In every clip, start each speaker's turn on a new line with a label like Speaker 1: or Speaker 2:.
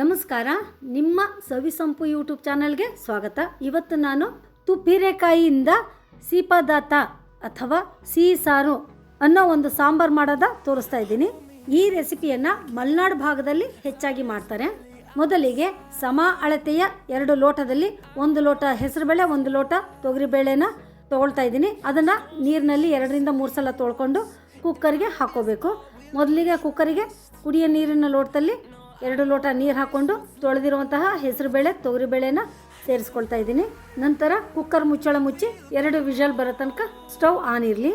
Speaker 1: ನಮಸ್ಕಾರ. ನಿಮ್ಮ ಸವಿಸಂಪು ಯೂಟ್ಯೂಬ್ ಚಾನಲ್ಗೆ ಸ್ವಾಗತ. ಇವತ್ತು ನಾನು ತುಪ್ಪಿರೆಕಾಯಿಯಿಂದ ಸೀಪದಾತ ಅಥವಾ ಸಿಹಿ ಸಾರು ಅನ್ನೋ ಒಂದು ಸಾಂಬಾರು ಮಾಡೋದ ತೋರಿಸ್ತಾ ಇದ್ದೀನಿ. ಈ ರೆಸಿಪಿಯನ್ನು ಮಲ್ನಾಡು ಭಾಗದಲ್ಲಿ ಹೆಚ್ಚಾಗಿ ಮಾಡ್ತಾರೆ. ಮೊದಲಿಗೆ ಸಮ ಅಳತೆಯ ಎರಡು ಲೋಟದಲ್ಲಿ ಒಂದು ಲೋಟ ಹೆಸರುಬೇಳೆ ಒಂದು ಲೋಟ ತೊಗರಿಬೇಳೆನ ತೊಗೊಳ್ತಾ ಇದ್ದೀನಿ. ಅದನ್ನು ನೀರಿನಲ್ಲಿ ಎರಡರಿಂದ ಮೂರು ಸಲ ತೊಳ್ಕೊಂಡು ಕುಕ್ಕರ್ಗೆ ಹಾಕೋಬೇಕು ಮೊದಲಿಗೆ ಕುಕ್ಕರಿಗೆ ಕುಡಿಯ ನೀರಿನ ಲೋಟದಲ್ಲಿ ಎರಡು ಲೋಟ ನೀರು ಹಾಕ್ಕೊಂಡು ತೊಳೆದಿರುವಂತಹ ಹೆಸರುಬೇಳೆ ತೊಗರಿಬೇಳೆನ ಸೇರಿಸ್ಕೊಳ್ತಾ ಇದ್ದೀನಿ. ನಂತರ ಕುಕ್ಕರ್ ಮುಚ್ಚಳ ಮುಚ್ಚಿ ಎರಡು ವಿಷಲ್ ಬರೋ ತನಕ ಸ್ಟವ್ ಆನ್ ಇರಲಿ.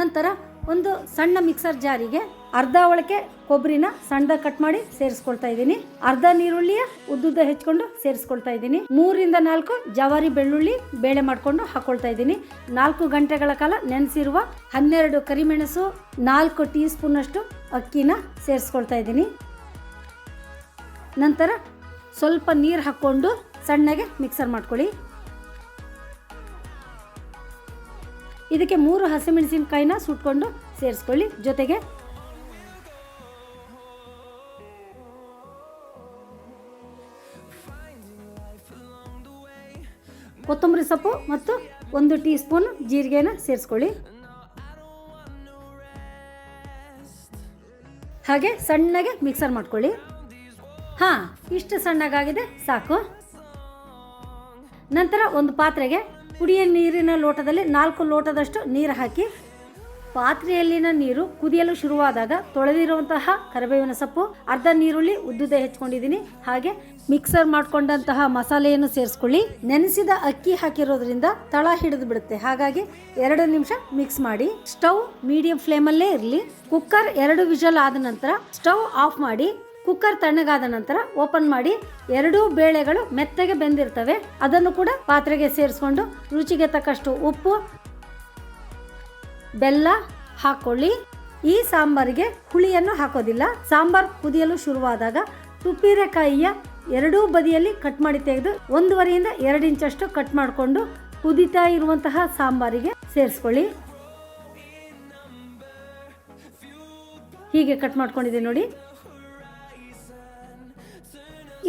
Speaker 1: ನಂತರ ಒಂದು ಸಣ್ಣ ಮಿಕ್ಸರ್ ಜಾರಿಗೆ ಅರ್ಧ ಒಳಕೆ ಕೊಬ್ಬರಿನ ಸಣ್ಣದ ಕಟ್ ಮಾಡಿ ಸೇರಿಸ್ಕೊಳ್ತಾ ಇದ್ದೀನಿ. ಅರ್ಧ ನೀರುಳ್ಳಿಯ ಉದ್ದುದ್ದ ಹೆಚ್ಕೊಂಡು ಸೇರಿಸ್ಕೊಳ್ತಾ ಇದ್ದೀನಿ. ಮೂರಿಂದ ನಾಲ್ಕು ಜವಾರಿ ಬೆಳ್ಳುಳ್ಳಿ ಬೇಳೆ ಮಾಡಿಕೊಂಡು ಹಾಕೊಳ್ತಾ ಇದ್ದೀನಿ. ನಾಲ್ಕು ಗಂಟೆಗಳ ಕಾಲ ನೆನೆಸಿರುವ ಹನ್ನೆರಡು ಕರಿಮೆಣಸು, ನಾಲ್ಕು ಟೀ ಸ್ಪೂನಷ್ಟು ಅಕ್ಕಿನ ಸೇರಿಸ್ಕೊಳ್ತಾ ಇದ್ದೀನಿ. ನಂತರ ಸ್ವಲ್ಪ ನೀರು ಹಾಕ್ಕೊಂಡು ಸಣ್ಣಗೆ ಮಿಕ್ಸರ್ ಮಾಡ್ಕೊಳ್ಳಿ. ಇದಕ್ಕೆ ಮೂರು ಹಸಿಮೆಣಸಿನಕಾಯಿನ ಸುಟ್ಕೊಂಡು ಸೇರಿಸ್ಕೊಳ್ಳಿ. ಜೊತೆಗೆ ಕೊತ್ತಂಬರಿ ಸೊಪ್ಪು ಮತ್ತು ಒಂದು ಟೀ ಸ್ಪೂನ್ ಜೀರಿಗೆನ ಸೇರಿಸ್ಕೊಳ್ಳಿ. ಹಾಗೆ ಸಣ್ಣಗೆ ಮಿಕ್ಸರ್ ಮಾಡ್ಕೊಳ್ಳಿ. ಹಾಂ, ಇಷ್ಟು ಸಣ್ಣಗಾಗಿದೆ, ಸಾಕು. ನಂತರ ಒಂದು ಪಾತ್ರೆಗೆ ಕುಡಿಯ ನೀರಿನ ಲೋಟದಲ್ಲಿ ನಾಲ್ಕು ಲೋಟದಷ್ಟು ನೀರು ಹಾಕಿ ಪಾತ್ರೆಯಲ್ಲಿನ ನೀರು ಕುದಿಯಲು ಶುರುವಾದಾಗ ತೊಳೆದಿರುವಂತಹ ಕರಿಬೇವಿನ ಸೊಪ್ಪು, ಅರ್ಧ ನೀರುಳ್ಳಿ ಉದ್ದುದ ಹೆಚ್ಕೊಂಡಿದ್ದೀನಿ. ಹಾಗೆ ಮಿಕ್ಸರ್ ಮಾಡಿಕೊಂಡಂತಹ ಮಸಾಲೆಯನ್ನು ಸೇರಿಸ್ಕೊಳ್ಳಿ. ನೆನೆಸಿದ ಅಕ್ಕಿ ಹಾಕಿರೋದ್ರಿಂದ ತಳ ಹಿಡಿದು ಬಿಡುತ್ತೆ. ಹಾಗಾಗಿ ಎರಡು ನಿಮಿಷ ಮಿಕ್ಸ್ ಮಾಡಿ. ಸ್ಟವ್ ಮೀಡಿಯಂ ಫ್ಲೇಮಲ್ಲೇ ಇರಲಿ. ಕುಕ್ಕರ್ ಎರಡು ವಿಷಲ್ ಆದ ನಂತರ ಸ್ಟವ್ ಆಫ್ ಮಾಡಿ. ಕುಕ್ಕರ್ ತಣ್ಣಗಾದ ನಂತರ ಓಪನ್ ಮಾಡಿ ಎರಡೂ ಬೇಳೆಗಳು ಮೆತ್ತಗೆ ಬೆಂದಿರ್ತವೆ. ಅದನ್ನು ಕೂಡ ಪಾತ್ರೆಗೆ ಸೇರಿಸ್ಕೊಂಡು ರುಚಿಗೆ ತಕ್ಕಷ್ಟು ಉಪ್ಪು, ಬೆಲ್ಲ ಹಾಕೊಳ್ಳಿ. ಈ ಸಾಂಬಾರಿಗೆ ಹುಳಿಯನ್ನು ಹಾಕೋದಿಲ್ಲ. ಸಾಂಬಾರ್ ಕುದಿಯಲು ಶುರುವಾದಾಗ ತುಪ್ಪಿರೆಕಾಯಿಯ ಎರಡೂ ಬದಿಯಲ್ಲಿ ಕಟ್ ಮಾಡಿ ತೆಗೆದು ಒಂದೂವರೆಯಿಂದ ಎರಡು ಇಂಚಷ್ಟು ಕಟ್ ಮಾಡಿಕೊಂಡು ಕುದಿತಾ ಇರುವಂತಹ ಸಾಂಬಾರಿಗೆ ಸೇರಿಸ್ಕೊಳ್ಳಿ. ಹೀಗೆ ಕಟ್ ಮಾಡ್ಕೊಂಡಿದ್ದೀನಿ ನೋಡಿ.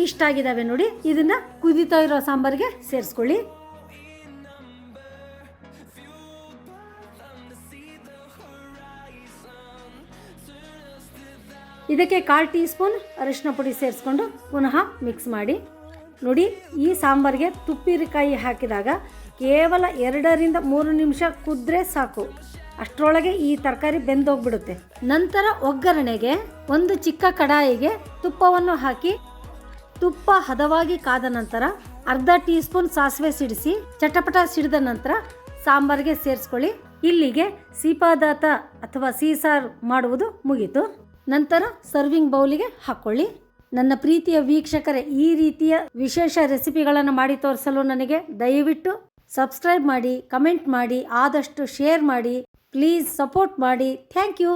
Speaker 1: ಇಷ್ಟಾಗಿದ್ದಾವೆ ನೋಡಿ, ಇದನ್ನ ಕುದಿತಾ ಇರೋ ಸಾಂಬಾರಿಗೆ ಸೇರಿಸ್ಕೊಳ್ಳಿ. ಇದಕ್ಕೆ ಕಾಲು ಟೀ ಸ್ಪೂನ್ ಅರಿಶಿನ ಪುಡಿ ಸೇರಿಸ್ಕೊಂಡು ಪುನಃ ಮಿಕ್ಸ್ ಮಾಡಿ. ನೋಡಿ, ಈ ಸಾಂಬಾರಿಗೆ ತುಪ್ಪಿರಿಕಾಯಿ ಹಾಕಿದಾಗ ಕೇವಲ ಎರಡರಿಂದ ಮೂರು ನಿಮಿಷ ಕುದ್ರೆ ಸಾಕು. ಅಷ್ಟರೊಳಗೆ ಈ ತರಕಾರಿ ಬೆಂದೋಗ್ಬಿಡುತ್ತೆ. ನಂತರ ಒಗ್ಗರಣೆಗೆ ಒಂದು ಚಿಕ್ಕ ಕಡಾಯಿಗೆ ತುಪ್ಪವನ್ನು ಹಾಕಿ ತುಪ್ಪ ಹದವಾಗಿ ಕಾದ ನಂತರ ಅರ್ಧ ಟೀ ಸ್ಪೂನ್ ಸಾಸಿವೆ ಸಿಡಿಸಿ ಚಟಪಟ ಸಿಡಿದ ನಂತರ ಸಾಂಬಾರಿಗೆ ಸೇರಿಸ್ಕೊಳ್ಳಿ. ಇಲ್ಲಿಗೆ ಸೀಪಾದಾತ ಅಥವಾ ಸೀಸಾರ್ ಮಾಡುವುದು ಮುಗೀತು. ನಂತರ ಸರ್ವಿಂಗ್ ಬೌಲಿಗೆ ಹಾಕ್ಕೊಳ್ಳಿ. ನನ್ನ ಪ್ರೀತಿಯ ವೀಕ್ಷಕರೇ, ಈ ರೀತಿಯ ವಿಶೇಷ ರೆಸಿಪಿಗಳನ್ನು ಮಾಡಿ ತೋರಿಸಲು ನನಗೆ ದಯವಿಟ್ಟು ಸಬ್ಸ್ಕ್ರೈಬ್ ಮಾಡಿ, ಕಮೆಂಟ್ ಮಾಡಿ, ಆದಷ್ಟು ಶೇರ್ ಮಾಡಿ, ಪ್ಲೀಸ್ ಸಪೋರ್ಟ್ ಮಾಡಿ. Thank you.